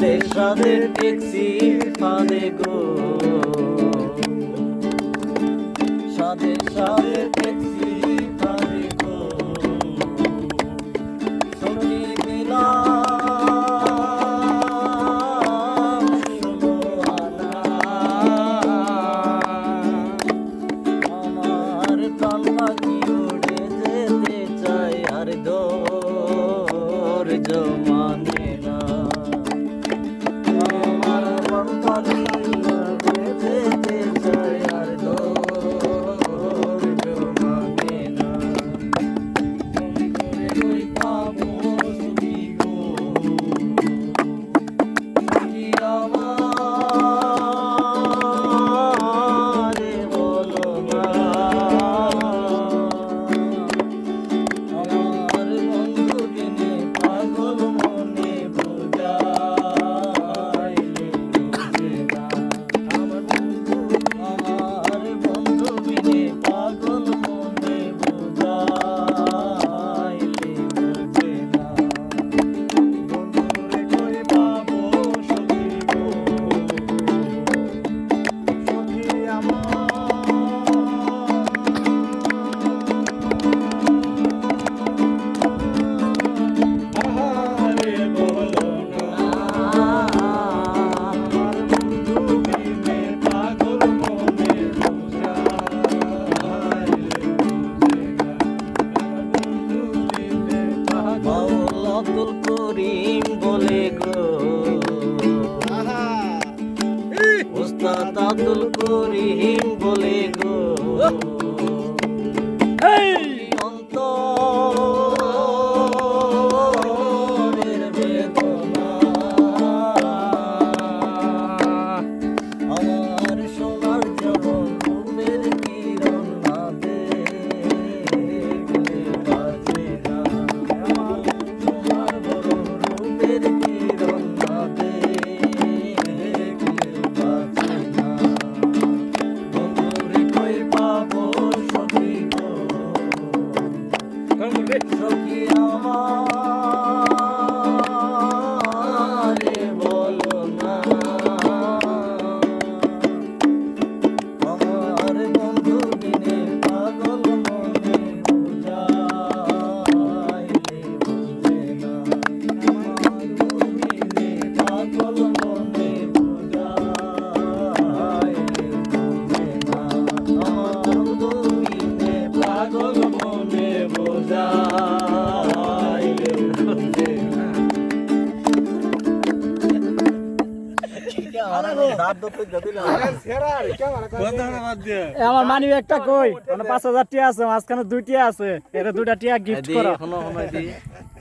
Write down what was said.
রাতে সাদে ট্যাক্সি ফাঁদে গো। সাদে সাদে ট্যাক্সি আব্দুল করিম বলে গো। উস্তাদ আব্দুল করিম বলে গো। আমার মানি একটা কই? মানে পাঁচ হাজার টিয়া আছে মাঝখানে দুইটিয়া আছে। এটা দুইটা টিয়া গিফট করা।